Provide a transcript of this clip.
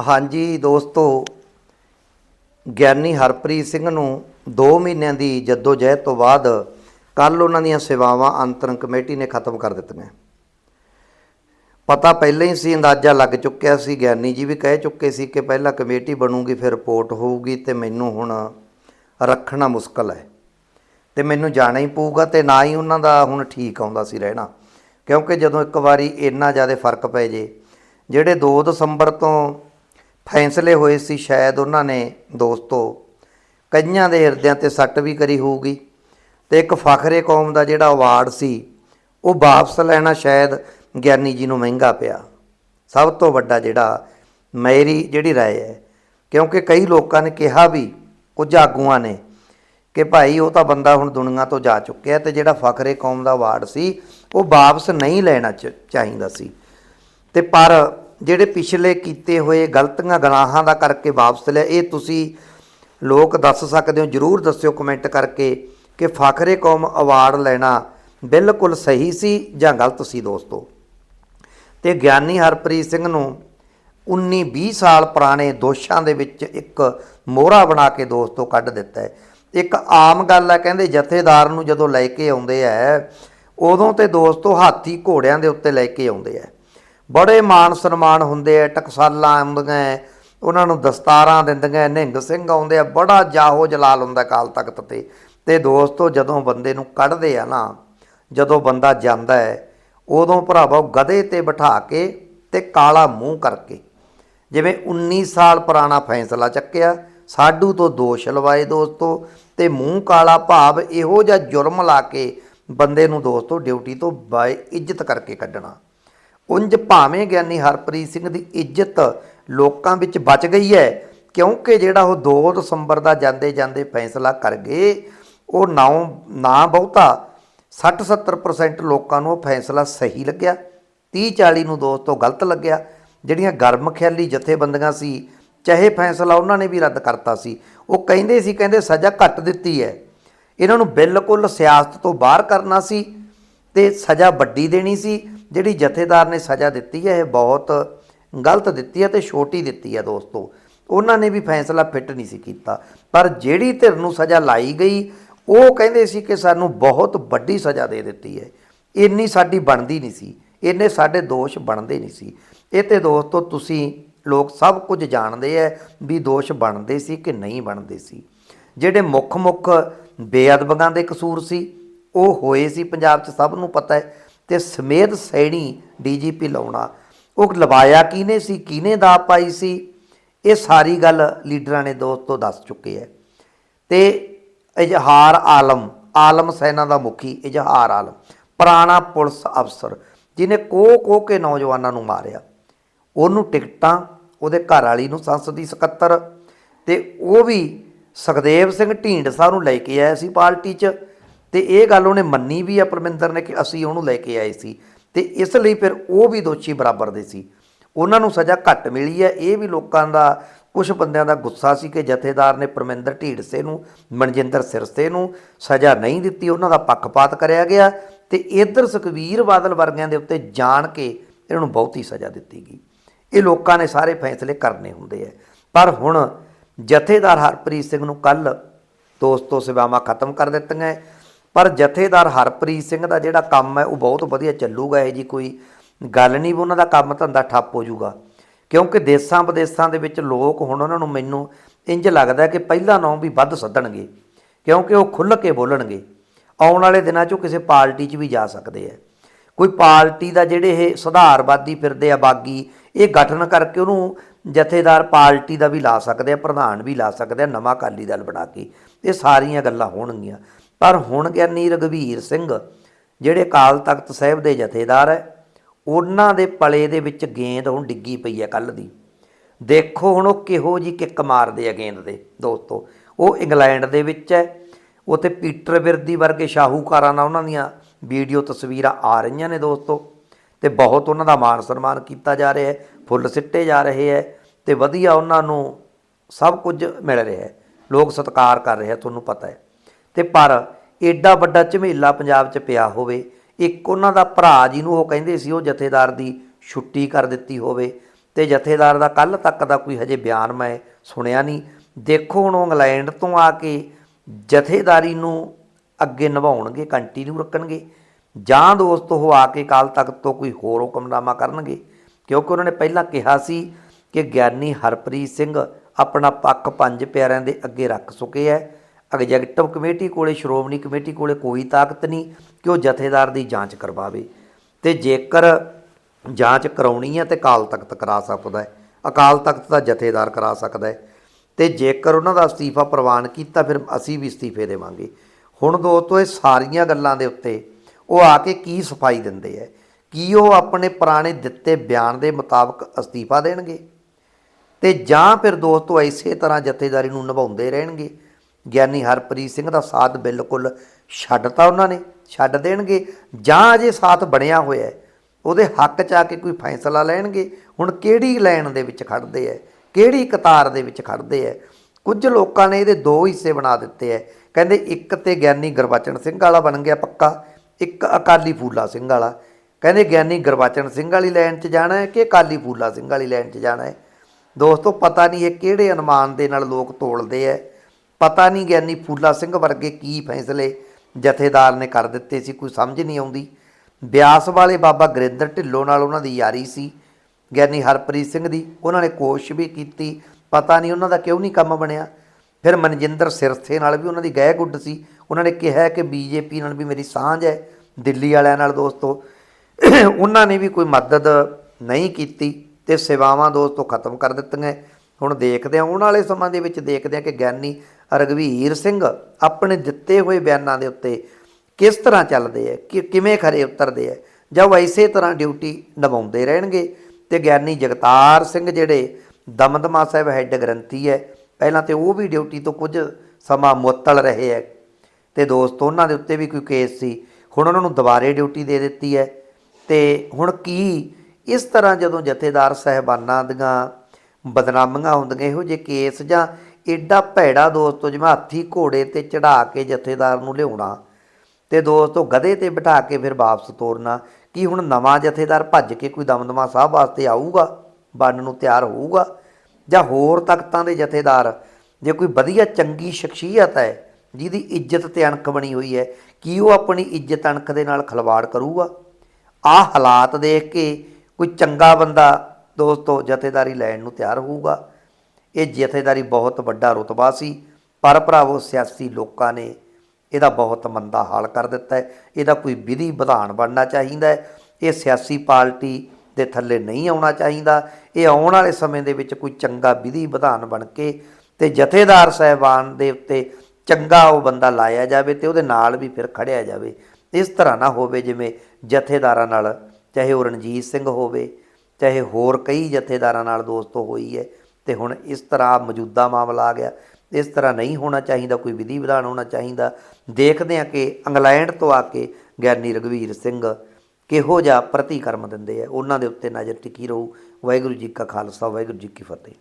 ਹਾਂਜੀ ਦੋਸਤੋ, ਗਿਆਨੀ ਹਰਪ੍ਰੀਤ ਸਿੰਘ ਨੂੰ 2 ਮਹੀਨਿਆਂ ਦੀ ਜਹਿਦ ਤੋਂ ਬਾਅਦ ਕੱਲ ਉਹਨਾਂ ਦੀਆਂ ਸੇਵਾਵਾਂ ਅੰਤਰੰਗ ਕਮੇਟੀ ਨੇ ਖਤਮ ਕਰ ਦਿੱਤੀਆਂ। ਪਤਾ ਪਹਿਲਾਂ ਹੀ ਸੀ, ਅੰਦਾਜ਼ਾ ਲੱਗ ਚੁੱਕਿਆ ਸੀ, ਗਿਆਨੀ ਜੀ ਵੀ ਕਹਿ ਚੁੱਕੇ ਸੀ ਕਿ ਪਹਿਲਾਂ ਕਮੇਟੀ ਬਣੂਗੀ, ਫਿਰ ਰਿਪੋਰਟ ਹੋਊਗੀ ਤੇ ਮੈਨੂੰ ਹੁਣ ਰੱਖਣਾ ਮੁਸ਼ਕਲ ਹੈ। ਤੇ ਮੈਨੂੰ ਜਾਣਾ ਹੀ ਪਊਗਾ ਤੇ ਨਾ ਹੀ ਉਹਨਾਂ ਦਾ ਹੁਣ ਠੀਕ ਆਉਂਦਾ ਸੀ ਰਹਿਣਾ। ਕਿਉਂਕਿ ਜਦੋਂ ਇੱਕ ਵਾਰੀ ਇੰਨਾ ਜ਼ਿਆਦਾ ਫ਼ਰਕ ਪੈ ਜੇ, ਜਿਹੜੇ 2 ਦਸੰਬਰ ਤੋਂ ਫੈਸਲੇ ਹੋਏ ਸੀ ਸ਼ਾਇਦ ਉਹਨਾਂ ਨੇ ਦੋਸਤੋ। ਕਈਆਂ ਦੇ ਹਿਰਦਿਆਂ ਤੇ ਸੱਟ ਵੀ ਕਰੀ ਹੋਊਗੀ ਤੇ ਇੱਕ ਫਖਰੇ ਕੌਮ ਦਾ ਜਿਹੜਾ ਅਵਾਰਡ ਸੀ, ਉਹ ਵਾਪਸ ਲੈਣਾ ਸ਼ਾਇਦ ਗਿਆਨੀ ਜੀ ਨੂੰ ਮਹਿੰਗਾ ਪਿਆ। ਸਭ ਤੋਂ ਵੱਡਾ ਜਿਹੜਾ ਮੇਰੀ ਜਿਹੜੀ ਰਾਏ ਹੈ, ਕਿਉਂਕਿ ਕਈ ਲੋਕਾਂ ਨੇ ਕਿਹਾ ਵੀ, ਕੁਝ ਆਗੂਆਂ ਨੇ ਕਿ ਭਾਈ ਉਹ ਤਾਂ ਬੰਦਾ ਹੁਣ ਦੁਨੀਆ ਤੋਂ ਜਾ ਚੁੱਕਿਆ ਤੇ ਜਿਹੜਾ ਫਖਰੇ ਕੌਮ ਦਾ ਅਵਾਰਡ ਸੀ, ਉਹ ਵਾਪਸ ਨਹੀਂ ਲੈਣਾ ਚ- ਚਾਹੀਦਾ ਸੀ। ਤੇ ਪਰ ਜਿਹੜੇ ਪਿਛਲੇ ਕੀਤੇ ਹੋਏ ਗਲਤੀਆਂ ਗੁਨਾਹਾਂ ਦਾ ਕਰਕੇ ਵਾਪਸ ਲਿਆ, ਇਹ ਤੁਸੀਂ ਲੋਕ ਦੱਸ ਸਕਦੇ ਹੋ, ਜਰੂਰ ਦੱਸਿਓ ਕਮੈਂਟ ਕਰਕੇ ਕਿ ਫਖਰੇ ਕੌਮ ਅਵਾਰਡ ਲੈਣਾ ਬਿਲਕੁਲ ਸਹੀ ਸੀ ਜਾਂ ਗਲਤ ਸੀ ਦੋਸਤੋ? ਤੇ ਗਿਆਨੀ ਹਰਪ੍ਰੀਤ ਸਿੰਘ ਨੂੰ 19 20 ਸਾਲ ਪੁਰਾਣੇ ਦੋਸ਼ਾਂ ਦੇ ਵਿੱਚ ਇੱਕ ਮੋਹਰਾ ਬਣਾ ਕੇ ਦੋਸਤੋ ਕੱਢ ਦਿੱਤਾ ਹੈ। ਇੱਕ ਆਮ ਗੱਲ ਹੈ, ਕਹਿੰਦੇ ਜਥੇਦਾਰ ਨੂੰ ਜਦੋਂ ਲੈ ਕੇ ਆਉਂਦੇ ਆ ਉਦੋਂ ਤੇ ਦੋਸਤੋ ਹਾਥੀ ਘੋੜਿਆਂ ਦੇ ਉੱਤੇ ਲੈ ਕੇ ਆਉਂਦੇ ਆ ਬੜੇ ਮਾਣ ਸਨਮਾਨ ਹੁੰਦੇ ਆ, ਟਕਸਾਲਾਂ ਆਉਂਦੀਆਂ ਉਹਨਾਂ ਨੂੰ ਦਸਤਾਰਾਂ ਦਿੰਦੀਆਂ ਨਿਹੰਗ ਸਿੰਘ ਆਉਂਦੇ ਆ, ਬੜਾ ਜਾਹੋ ਜਲਾਲ ਹੁੰਦਾ ਕਾਲ ਤਖਤ ਤੇ। ਤੇ ਦੋਸਤੋ, ਜਦੋਂ ਬੰਦੇ ਨੂੰ ਕੱਢਦੇ ਆ ਨਾ, ਜਦੋਂ ਬੰਦਾ ਜਾਂਦਾ ਹੈ ਉਦੋਂ ਭਰਾਵਾ ਗਧੇ ਤੇ ਬਿਠਾ ਕੇ ਤੇ ਕਾਲਾ ਮੂੰਹ ਕਰਕੇ, ਜਿਵੇਂ 19 ਸਾਲ ਪੁਰਾਣਾ ਫੈਸਲਾ ਚੱਕਿਆ, ਸਾਡੂ ਤੋਂ ਦੋਸ਼ ਲਵਾਏ ਦੋਸਤੋ, ਤੇ ਮੂੰਹ ਕਾਲਾ ਭਾਵ ਇਹੋ ਜਿਹਾ ਜੁਰਮ ਲਾ ਕੇ ਬੰਦੇ ਨੂੰ ਦੋਸਤੋ ਡਿਊਟੀ ਤੋਂ ਬਾਏ ਇੱਜ਼ਤ ਕਰਕੇ ਕੱਢਣਾ। ਉੰਜ ਭਾਵੇਂ ਗਿਆਨੀ ਹਰਪ੍ਰੀਤ ਸਿੰਘ ਦੀ ਇੱਜ਼ਤ ਲੋਕਾਂ ਵਿੱਚ ਬਚ ਗਈ ਹੈ, ਕਿਉਂਕਿ ਜਿਹੜਾ ਉਹ 2 ਦਸੰਬਰ ਦਾ ਜਾਂਦੇ ਜਾਂਦੇ ਫੈਸਲਾ ਕਰ ਗਏ, ਉਹ ਨਾ ਨਾ ਬਹੁਤਾ 60-70% ਲੋਕਾਂ ਨੂੰ ਉਹ ਫੈਸਲਾ ਸਹੀ ਲੱਗਿਆ। 30-40 ਨੂੰ ਦੋਸਤੋ ਗਲਤ ਲੱਗਿਆ। ਜਿਹੜੀਆਂ ਗਰਮ ਖਿਆਲੀ ਜਥੇਬੰਦੀਆਂ ਸੀ, ਚਾਹੇ ਫੈਸਲਾ ਉਹਨਾਂ ਨੇ ਵੀ ਰੱਦ ਕਰਤਾ ਸੀ, ਉਹ ਕਹਿੰਦੇ ਸੀ, ਕਹਿੰਦੇ ਸਜ਼ਾ ਘੱਟ ਦਿੱਤੀ ਹੈ। ਇਹਨਾਂ ਨੂੰ ਬਿਲਕੁਲ ਸਿਆਸਤ ਤੋਂ ਬਾਹਰ ਕਰਨਾ ਸੀ ਤੇ ਸਜ਼ਾ ਵੱਡੀ ਦੇਣੀ ਸੀ। ਜਿਹੜੀ ਜਥੇਦਾਰ ਨੇ ਸਜ਼ਾ ਦਿੱਤੀ ਹੈ, ਇਹ ਬਹੁਤ ਗਲਤ ਦਿੱਤੀ ਹੈ ਤੇ ਛੋਟੀ ਦਿੱਤੀ ਹੈ ਦੋਸਤੋ। ਉਹਨਾਂ ਨੇ ਵੀ ਫੈਸਲਾ ਫਿੱਟ ਨਹੀਂ ਸੀ ਕੀਤਾ। ਪਰ ਜਿਹੜੀ ਧਿਰ ਨੂੰ ਸਜ਼ਾ ਲਾਈ ਗਈ, ਉਹ ਕਹਿੰਦੇ ਸੀ ਕਿ ਸਾਨੂੰ ਬਹੁਤ ਵੱਡੀ ਸਜ਼ਾ ਦੇ ਦਿੱਤੀ ਹੈ। ਇੰਨੀ ਸਾਡੀ ਬਣਦੀ ਨਹੀਂ ਸੀ। ਇੰਨੇ ਸਾਡੇ ਦੋਸ਼ ਬਣਦੇ ਨਹੀਂ ਸੀ। ਇਹ ਤੇ ਦੋਸਤੋ ਤੁਸੀਂ ਲੋਕ ਸਭ ਕੁਝ ਜਾਣਦੇ ਐ ਵੀ ਦੋਸ਼ ਬਣਦੇ ਸੀ ਕਿ ਨਹੀਂ ਬਣਦੇ ਸੀ। ਜਿਹੜੇ ਮੁੱਖ ਮੁੱਖ ਬੇਅਦਬੀਆਂ ਦੇ ਕਸੂਰ ਸੀ, ਉਹ ਹੋਏ ਸੀ, ਪੰਜਾਬ 'ਚ ਸਭ ਨੂੰ ਪਤਾ ਹੈ ਤੇ ਸਮੇਤ ਸੈਣੀ ਡੀਜੀਪੀ ਲਾਉਣਾ। ਉਹ ਲਵਾਇਆ ਕਿਹਨੇ ਸੀ, ਕਿਹਨੇ ਦਾ ਪਾਈ ਸੀ? ਇਹ ਸਾਰੀ ਗੱਲ ਲੀਡਰਾਂ ਨੇ ਦੋਸਤੋ ਦੱਸ ਚੁੱਕੇ ਹੈ ਤੇ ਇਜਹਾਰ ਆਲਮ ਆਲਮ ਸੈਨਾ ਦਾ ਮੁਖੀ, ਇਜਹਾਰ ਆਲਮ, ਪੁਰਾਣਾ ਪੁਲਿਸ ਅਫਸਰ ਜਿਨੇ ਕੋ ਕੋ ਕੇ ਨੌਜਵਾਨਾਂ ਨੂੰ ਮਾਰਿਆ। ਉਹਨੂੰ ਟਿਕਟਾਂ, ਉਹਦੇ ਘਰ ਵਾਲੀ ਨੂੰ ਸੰਸਦੀ ਸਕੱਤਰ ਤੇ ਉਹ ਵੀ ਸੁਖਦੇਵ ਸਿੰਘ ਢੀਂਡਸਾ ਨੂੰ ਲੈ ਕੇ ਆਇਆ ਸੀ ਪਾਰਟੀ 'ਚ। ਤੇ ਇਹ ਗੱਲ ਉਹਨੇ ਮੰਨੀ ਵੀ ਆ ਪਰਮਿੰਦਰ ਨੇ ਕਿ ਅਸੀਂ ਉਹਨੂੰ ਲੈ ਕੇ ਆਏ ਸੀ। ਤੇ ਇਸ ਲਈ ਫਿਰ ਉਹ ਵੀ ਦੋਸ਼ੀ ਬਰਾਬਰ ਦੇ ਸੀ। ਉਹਨਾਂ ਨੂੰ ਸਜ਼ਾ ਘੱਟ ਮਿਲੀ ਹੈ ਇਹ ਵੀ ਲੋਕਾਂ ਦਾ ਕੁਝ ਬੰਦਿਆਂ ਦਾ ਗੁੱਸਾ ਸੀ ਕਿ ਜਥੇਦਾਰ ਨੇ ਪਰਮਿੰਦਰ ਢੀੜਸੇ ਨੂੰ, ਮਨਜਿੰਦਰ ਸਿਰਸੇ ਨੂੰ ਸਜ਼ਾ ਨਹੀਂ ਦਿੱਤੀ। ਉਹਨਾਂ ਦਾ ਪੱਖਪਾਤ ਕਰਿਆ ਗਿਆ ਤੇ ਇਧਰ ਸੁਖਵੀਰ ਬਾਦਲ ਵਰਗਿਆਂ ਦੇ ਉੱਤੇ ਜਾਣ ਕੇ ਇਹਨਾਂ ਨੂੰ ਬਹੁਤੀ ਸਜ਼ਾ ਦਿੱਤੀ ਗਈ। ਇਹ ਲੋਕਾਂ ਨੇ ਸਾਰੇ ਫੈਸਲੇ ਕਰਨੇ ਹੁੰਦੇ ਆ। ਪਰ ਹੁਣ ਜਥੇਦਾਰ ਹਰਪ੍ਰੀਤ ਸਿੰਘ ਨੂੰ ਕੱਲ ਦੋਸਤੋ ਸੇਵਾਵਾਂ ਖਤਮ ਕਰ ਦਿੱਤੀਆਂ। ਪਰ ਜਥੇਦਾਰ ਹਰਪ੍ਰੀਤ ਸਿੰਘ ਦਾ ਜਿਹੜਾ ਕੰਮ ਹੈ, ਉਹ ਬਹੁਤ ਵਧੀਆ ਚੱਲੂਗਾ, ਇਹ ਜੀ ਕੋਈ ਗੱਲ ਨਹੀਂ ਵੀ ਉਹਨਾਂ ਦਾ ਕੰਮ ਧੰਦਾ ਠੱਪ ਹੋ ਜਾਊਗਾ। ਕਿਉਂਕਿ ਦੇਸਾਂ ਵਿਦੇਸਾਂ ਦੇ ਵਿੱਚ ਲੋਕ ਹੁਣ ਉਹਨਾਂ ਨੂੰ ਮੈਨੂੰ ਇੰਜ ਲੱਗਦਾ ਕਿ ਪਹਿਲਾਂ ਨਾਲੋਂ ਵੀ ਵੱਧ ਸੱਦਣਗੇ, ਕਿਉਂਕਿ ਉਹ ਖੁੱਲ੍ਹ ਕੇ ਬੋਲਣਗੇ। ਆਉਣ ਵਾਲੇ ਦਿਨਾਂ 'ਚ ਉਹ ਕਿਸੇ ਪਾਰਟੀ 'ਚ ਵੀ ਜਾ ਸਕਦੇ ਆ। ਕੋਈ ਪਾਰਟੀ ਦਾ ਜਿਹੜੇ ਇਹ ਸੁਧਾਰਵਾਦੀ ਫਿਰਦੇ ਆ ਬਾਗੀ, ਇਹ ਗਠਨ ਕਰਕੇ ਉਹਨੂੰ ਜਥੇਦਾਰ ਪਾਰਟੀ ਦਾ ਵੀ ਲਾ ਸਕਦੇ ਆ, ਪ੍ਰਧਾਨ ਵੀ ਲਾ ਸਕਦੇ ਆ, ਨਵਾਂ ਅਕਾਲੀ ਦਲ ਬਣਾ ਕੇ। ਇਹ ਸਾਰੀਆਂ ਗੱਲਾਂ ਹੋਣਗੀਆਂ। ਪਰ ਹੁਣ ਗਿਆਨੀ ਰਗਵੀਰ ਸਿੰਘ, ਜਿਹੜੇ ਅਕਾਲ ਤਖਤ ਸਾਹਿਬ ਦੇ ਜਥੇਦਾਰ ਹੈ ਉਹਨਾਂ ਦੇ ਪਲੇ ਦੇ ਵਿੱਚ ਗੇਂਦ ਹੁਣ ਡਿੱਗੀ ਪਈ ਹੈ ਕੱਲ ਦੀ। ਦੇਖੋ ਹੁਣ ਉਹ ਕਿਹੋ ਜੀ ਕਿੱਕ ਮਾਰਦੇ ਆ ਗੇਂਦ ਦੇ ਦੋਸਤੋ। ਉਹ ਇੰਗਲੈਂਡ ਦੇ ਵਿੱਚ ਹੈ ਉੱਥੇ ਪੀਟਰ ਬਿਰਦੀ ਵਰਗੇ ਸ਼ਾਹੂਕਾਰਾਂ ਨਾਲ ਉਹਨਾਂ ਦੀਆਂ ਵੀਡੀਓ ਤਸਵੀਰਾਂ ਆ ਰਹੀਆਂ ਨੇ ਦੋਸਤੋ। ਤੇ ਬਹੁਤ ਉਹਨਾਂ ਦਾ ਮਾਣ ਸਨਮਾਨ ਕੀਤਾ ਜਾ ਰਿਹਾ ਹੈ ਫੁੱਲ ਸਿੱਟੇ ਜਾ ਰਹੇ ਹੈ ਤੇ ਵਧੀਆ ਉਹਨਾਂ ਨੂੰ ਸਭ ਕੁਝ ਮਿਲ ਰਿਹਾ ਹੈ ਲੋਕ ਸਤਿਕਾਰ ਕਰ ਰਹੇ ਆ, ਤੁਹਾਨੂੰ ਪਤਾ ਹੈ ਤੇ ਪਰ ਏਡਾ ਵੱਡਾ ਝਮੇਲਾ ਪੰਜਾਬ 'ਚ ਪਿਆ ਹੋਵੇ, ਇੱਕ ਉਹਨਾਂ ਦਾ ਭਰਾ ਜਿਹਨੂੰ ਉਹ ਕਹਿੰਦੇ ਸੀ, ਉਹ ਜਥੇਦਾਰ ਦੀ ਛੁੱਟੀ ਕਰ ਦਿੱਤੀ ਹੋਵੇ, ਤੇ ਜਥੇਦਾਰ ਦਾ ਕੱਲ ਤੱਕ ਦਾ ਕੋਈ ਹਜੇ ਬਿਆਨ ਮੈਂ ਸੁਣਿਆ ਨਹੀਂ। ਦੇਖੋ ਹੁਣ ਉਹ ਇੰਗਲੈਂਡ ਤੋਂ ਆ ਕੇ ਜਥੇਦਾਰੀ ਨੂੰ ਅੱਗੇ ਨਿਭਾਉਣਗੇ ਕੰਟੀਨਿਊ ਰੱਖਣਗੇ, ਜਾਂ ਦੋਸਤ ਉਹ ਆ ਕੇ ਕੱਲ ਤੱਕ ਤੋਂ ਕੋਈ ਹੋਰ ਹੁਕਮਨਾਮਾ ਕਰਨਗੇ, ਕਿਉਂਕਿ ਉਹਨਾਂ ਨੇ ਪਹਿਲਾਂ ਕਿਹਾ ਸੀ ਕਿ ਗਿਆਨੀ ਹਰਪ੍ਰੀਤ ਸਿੰਘ ਆਪਣਾ ਪੱਖ ਪੰਜ ਪਿਆਰਿਆਂ ਦੇ ਅੱਗੇ ਰੱਖ ਚੁੱਕੇ ਹੈ। ਐਗਜ਼ੈਕਟਿਵ ਕਮੇਟੀ ਕੋਲੇ, ਸ਼੍ਰੋਮਣੀ ਕਮੇਟੀ ਕੋਲੇ ਕੋਈ ਤਾਕਤ ਨਹੀਂ ਕਿ ਉਹ ਜਥੇਦਾਰ ਦੀ ਜਾਂਚ ਕਰਵਾਵੇ। ਤੇ ਜੇਕਰ ਜਾਂਚ ਕਰਾਉਣੀ ਹੈ ਤੇ ਅਕਾਲ ਤਖਤ ਕਰਾ ਸਕਦਾ ਹੈ। ਅਕਾਲ ਤਖਤ ਦਾ ਜਥੇਦਾਰ ਕਰਾ ਸਕਦਾ ਹੈ। ਤੇ ਜੇਕਰ ਉਹਨਾਂ ਦਾ ਅਸਤੀਫਾ ਪ੍ਰਵਾਨ ਕੀਤਾ, ਫਿਰ ਅਸੀਂ ਵੀ ਅਸਤੀਫੇ ਦੇਵਾਂਗੇ। ਹੁਣ ਦੋਸਤੋ, ਇਹ ਸਾਰੀਆਂ ਗੱਲਾਂ ਦੇ ਉੱਤੇ ਉਹ ਆ ਕੇ ਕੀ ਸਫ਼ਾਈ ਦਿੰਦੇ ਹੈ? ਕੀ ਉਹ ਆਪਣੇ ਪੁਰਾਣੇ ਦਿੱਤੇ ਬਿਆਨ ਦੇ ਮੁਤਾਬਕ ਅਸਤੀਫਾ ਦੇਣਗੇ? ਤੇ ਜਾਂ ਫਿਰ ਦੋਸਤੋ, ਇਸੇ ਤਰ੍ਹਾਂ ਜਥੇਦਾਰੀ ਨੂੰ ਨਿਭਾਉਂਦੇ ਰਹਿਣਗੇ। ਗਿਆਨੀ ਹਰਪ੍ਰੀਤ ਸਿੰਘ ਦਾ ਸਾਥ ਬਿਲਕੁਲ ਛੱਡਤਾ ਉਹਨਾਂ ਨੇ, ਛੱਡ ਦੇਣਗੇ। ਜਾਂ ਅਜੇ ਸਾਥ ਬਣਿਆ ਹੋਇਆ ਹੈ, ਉਹਦੇ ਹੱਕ 'ਚ ਆ ਕੇ ਕੋਈ ਫੈਸਲਾ ਲੈਣਗੇ। ਹੁਣ ਕਿਹੜੀ ਲਾਈਨ ਦੇ ਵਿੱਚ ਖੜਦੇ ਐ ਕਿਹੜੀ ਕਤਾਰ ਦੇ ਵਿੱਚ ਖੜਦੇ ਐ ਕੁਝ ਲੋਕਾਂ ਨੇ ਇਹਦੇ ਦੋ ਹਿੱਸੇ ਬਣਾ ਦਿੱਤੇ ਐ ਕਹਿੰਦੇ ਇੱਕ ਤੇ ਗਿਆਨੀ ਗੁਰਬਚਨ ਸਿੰਘ ਵਾਲਾ ਬਣ ਗਿਆ ਪੱਕਾ, ਇੱਕ ਅਕਾਲੀ ਫੂਲਾ ਸਿੰਘ ਵਾਲਾ। ਕਹਿੰਦੇ ਗਿਆਨੀ ਗੁਰਬਚਨ ਸਿੰਘ ਵਾਲੀ ਲਾਈਨ 'ਚ ਜਾਣਾ ਹੈ ਕਿ ਅਕਾਲੀ ਫੂਲਾ ਸਿੰਘ ਵਾਲੀ ਲਾਈਨ 'ਚ ਜਾਣਾ ਹੈ? ਦੋਸਤੋ, ਪਤਾ ਨਹੀਂ ਇਹ ਕਿਹੜੇ ਅਨੁਮਾਨ ਦੇ ਨਾਲ ਲੋਕ ਤੋਲਦੇ ਐ ਪਤਾ ਨਹੀਂ ਗਿਆਨੀ ਫੂਲਾ ਸਿੰਘ ਵਰਗੇ ਕੀ ਫੈਸਲੇ ਜਥੇਦਾਰ ਨੇ ਕਰ ਦਿੱਤੇ ਸੀ, ਕੋਈ ਸਮਝ ਨਹੀਂ ਆਉਂਦੀ। ਬਿਆਸ ਵਾਲੇ ਬਾਬਾ ਗੁਰਿੰਦਰ ਢਿੱਲੋਂ ਨਾਲ ਉਹਨਾਂ ਦੀ ਯਾਰੀ ਸੀ, ਗਿਆਨੀ ਹਰਪ੍ਰੀਤ ਸਿੰਘ ਦੀ। ਉਹਨਾਂ ਨੇ ਕੋਸ਼ਿਸ਼ ਵੀ ਕੀਤੀ, ਪਤਾ ਨਹੀਂ ਉਹਨਾਂ ਦਾ ਕਿਉਂ ਨਹੀਂ ਕੰਮ ਬਣਿਆ। ਫਿਰ ਮਨਜਿੰਦਰ ਸਿਰਥੇ ਨਾਲ ਵੀ ਉਹਨਾਂ ਦੀ ਗਹਿ ਗੁੱਡ ਸੀ। ਉਹਨਾਂ ਨੇ ਕਿਹਾ ਕਿ ਬੀਜੇਪੀ ਨਾਲ ਵੀ ਮੇਰੀ ਸਾਂਝ ਹੈ, ਦਿੱਲੀ ਵਾਲਿਆਂ ਨਾਲ ਦੋਸਤੋ। ਉਹਨਾਂ ਨੇ ਵੀ ਕੋਈ ਮਦਦ ਨਹੀਂ ਕੀਤੀ ਤੇ ਸੇਵਾਵਾਂ ਦੋਸਤੋ ਖਤਮ ਕਰ ਦਿੱਤੀਆਂ। ਹੁਣ ਦੇਖਦੇ ਹਾਂ ਆਉਣ ਵਾਲੇ ਸਮਾਂ ਦੇ ਵਿੱਚ ਦੇਖਦੇ ਹਾਂ ਕਿ ਗਿਆਨੀ ਰਗਵੀਰ ਸਿੰਘ ਆਪਣੇ ਦਿੱਤੇ ਹੋਏ ਬਿਆਨਾਂ ਦੇ ਉੱਤੇ ਕਿਸ ਤਰ੍ਹਾਂ ਚੱਲਦੇ ਆ? ਕਿ ਕਿਵੇਂ ਖਰੇ ਉਤਰਦੇ ਆ? ਜਾਂ ਉਹ ਇਸੇ ਤਰ੍ਹਾਂ ਡਿਊਟੀ ਨਿਭਾਉਂਦੇ ਰਹਿਣਗੇ? ਤੇ ਗਿਆਨੀ ਜਗਤਾਰ ਸਿੰਘ ਜਿਹੜੇ ਦਮਦਮਾ ਸਾਹਿਬ ਹੈੱਡ ਗ੍ਰੰਥੀ ਹੈ, ਪਹਿਲਾਂ ਤੇ ਉਹ ਵੀ ਡਿਊਟੀ ਤੋਂ ਕੁਝ ਸਮਾਂ ਮੁਅੱਤਲ ਰਹੇ ਹੈ ਤੇ ਦੋਸਤੋ, ਉਹਨਾਂ ਦੇ ਉੱਤੇ ਵੀ ਕੋਈ ਕੇਸ ਸੀ। ਹੁਣ ਉਹਨਾਂ ਨੂੰ ਦੁਬਾਰੇ ਡਿਊਟੀ ਦੇ ਦਿੱਤੀ ਹੈ। ਤੇ ਹੁਣ ਕੀ ਇਸ ਤਰ੍ਹਾਂ ਜਦੋਂ ਜਥੇਦਾਰ ਸਹਿਬਾਨਾਂ ਦੀਆਂ ਬਦਨਾਮੀਆਂ ਹੁੰਦੀਆਂ, ਇਹੋ ਜਿਹੇ ਕੇਸ ਜਾਂ ਐਡਾ ਭੈੜਾ ਦੋਸਤੋ ਜਿਵੇਂ ਹਾਥੀ ਘੋੜੇ ਤੇ ਚੜਾ ਕੇ ਜਥੇਦਾਰ ਨੂੰ ਲਿਆਉਣਾ ਤੇ ਦੋਸਤੋ ਗਧੇ ਤੇ ਬਿਠਾ ਕੇ ਫਿਰ ਵਾਪਸ ਤੋਰਨਾ, ਕੀ ਹੁਣ ਨਵਾਂ ਜਥੇਦਾਰ ਭੱਜ ਕੇ ਕੋਈ ਦਮਦਮਾ ਸਾਹਿਬ ਵਾਸਤੇ ਆਊਗਾ, ਬਣਨ ਨੂੰ ਤਿਆਰ ਹੋਊਗਾ? ਜਾਂ ਹੋਰ ਤਖਤਾਂ ਦੇ ਜਥੇਦਾਰ, ਜੇ ਕੋਈ ਵਧੀਆ ਚੰਗੀ ਸ਼ਖਸੀਅਤ ਹੈ, ਜਿਹਦੀ ਇੱਜ਼ਤ ਤੇ ਅਣਖ ਬਣੀ ਹੋਈ ਹੈ, ਕੀ ਉਹ ਆਪਣੀ ਇੱਜ਼ਤ ਅਣਖ ਦੇ ਨਾਲ ਖਲਵਾੜ ਕਰੂਗਾ? ਆਹ ਹਾਲਾਤ ਦੇਖ ਕੇ ਕੋਈ ਚੰਗਾ ਬੰਦਾ ਦੋਸਤੋ ਜਥੇਦਾਰੀ ਲੈਣ ਨੂੰ ਤਿਆਰ ਹੋਊਗਾ। ਇਹ ਜਥੇਦਾਰੀ ਬਹੁਤ ਵੱਡਾ ਰੁਤਬਾ ਸੀ, ਪਰ ਭਰਾਵੋ ਸਿਆਸੀ ਲੋਕਾਂ ਨੇ ਇਹਦਾ ਬਹੁਤ ਮੰਦਾ ਹਾਲ ਕਰ ਦਿੱਤਾ ਹੈ। ਇਹਦਾ ਕੋਈ ਵਿਧੀ ਵਿਧਾਨ ਬਣਨਾ ਚਾਹੀਦਾ ਹੈ। ਇਹ ਸਿਆਸੀ ਪਾਰਟੀ ਦੇ ਥੱਲੇ ਨਹੀਂ ਆਉਣਾ ਚਾਹੀਦਾ। ਇਹ ਆਉਣ ਵਾਲੇ ਸਮੇਂ ਦੇ ਵਿੱਚ ਕੋਈ ਚੰਗਾ ਵਿਧੀ ਵਿਧਾਨ ਬਣ ਕੇ ਤੇ ਜਥੇਦਾਰ ਸਹਿਬਾਨ ਦੇ ਉੱਤੇ ਚੰਗਾ ਉਹ ਬੰਦਾ ਲਾਇਆ ਜਾਵੇ ਤੇ ਉਹਦੇ ਨਾਲ ਵੀ ਫਿਰ ਖੜਿਆ ਜਾਵੇ। ਇਸ ਤਰ੍ਹਾਂ ਨਾ ਹੋਵੇ ਜਿਵੇਂ ਜਥੇਦਾਰਾਂ ਨਾਲ, ਚਾਹੇ ਉਹ ਰਣਜੀਤ ਸਿੰਘ ਹੋਵੇ, ਚਾਹੇ ਹੋਰ ਕਈ ਜਥੇਦਾਰਾਂ ਨਾਲ ਦੋਸਤੋ ਹੋਈ ਹੈ। ਤੇ ਹੁਣ ਇਸ ਤਰ੍ਹਾਂ ਮੌਜੂਦਾ ਮਾਮਲਾ ਆ ਗਿਆ। ਇਸ ਤਰ੍ਹਾਂ ਨਹੀਂ ਹੋਣਾ ਚਾਹੀਦਾ, ਕੋਈ ਵਿਧੀ ਵਿਧਾਨ ਹੋਣਾ ਚਾਹੀਦਾ। ਦੇਖਦੇ ਹਾਂ ਕਿ ਇੰਗਲੈਂਡ ਤੋਂ ਆ ਕੇ ਗਿਆਨੀ ਰਗਵੀਰ ਸਿੰਘ ਕਿਹੋ ਜਿਹਾ ਪ੍ਰਤੀਕਰਮ ਦਿੰਦੇ ਆ। ਉਹਨਾਂ ਦੇ ਉੱਤੇ ਨਜ਼ਰ ਟਿਕੀ ਰਹੂ। ਵਾਹਿਗੁਰੂ ਜੀ ਕਾ ਖਾਲਸਾ, ਵਾਹਿਗੁਰੂ ਜੀ ਕੀ ਫਤਿਹ।